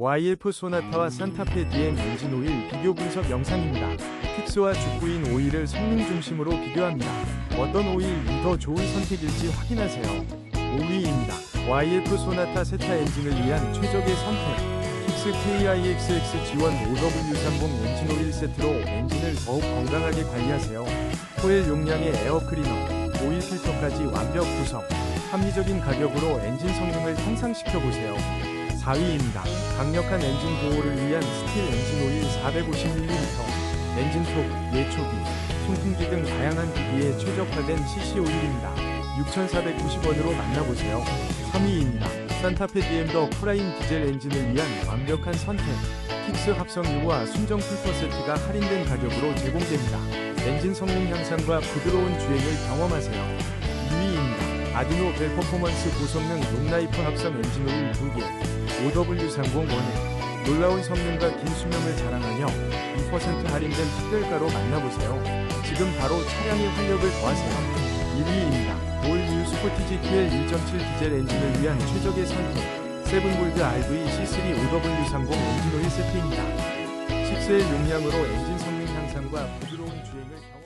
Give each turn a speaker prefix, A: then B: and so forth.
A: YF 소나타와 산타페 DM 엔진 오일 비교 분석 영상입니다. 픽스와 죽부인 오일을 성능 중심으로 비교합니다. 어떤 오일이 더 좋은 선택일지 확인하세요. 5위입니다. YF 소나타 세타 엔진을 위한 최적의 선택. 픽스 KIXX 지원 5W30 엔진 오일 세트로 엔진을 더욱 건강하게 관리하세요. 코일 용량의 에어 클리너, 오일 필터까지 완벽 구성. 합리적인 가격으로 엔진 성능을 향상시켜 보세요. 4위입니다. 강력한 엔진 보호를 위한 스틸 엔진 오일 450ml, 엔진 속, 예초기, 송풍기 등 다양한 기기에 최적화된 CC 오일입니다. 6,490원으로 만나보세요. 3위입니다. 산타페 DM더 프라임 디젤 엔진을 위한 완벽한 선택. 픽스 합성 유와 순정 필터 세트가 할인된 가격으로 제공됩니다. 엔진 성능 향상과 부드러운 주행을 경험하세요. 2위입니다. 아디노 벨 퍼포먼스 고성능 롱라이프 합성 엔진 오일 2개 5W30원에 놀라운 성능과 긴 수명을 자랑하며 2% 할인된 특별가로 만나보세요. 지금 바로 차량의 활력을 더하세요. 1위입니다. 올뉴 스포티지 QL 1.7 디젤 엔진을 위한 최적의 선택 세븐골드 RV C3 5W30 엔진 오일 세트입니다. 10세의 용량으로 엔진 성능 향상과 부드러운 주행을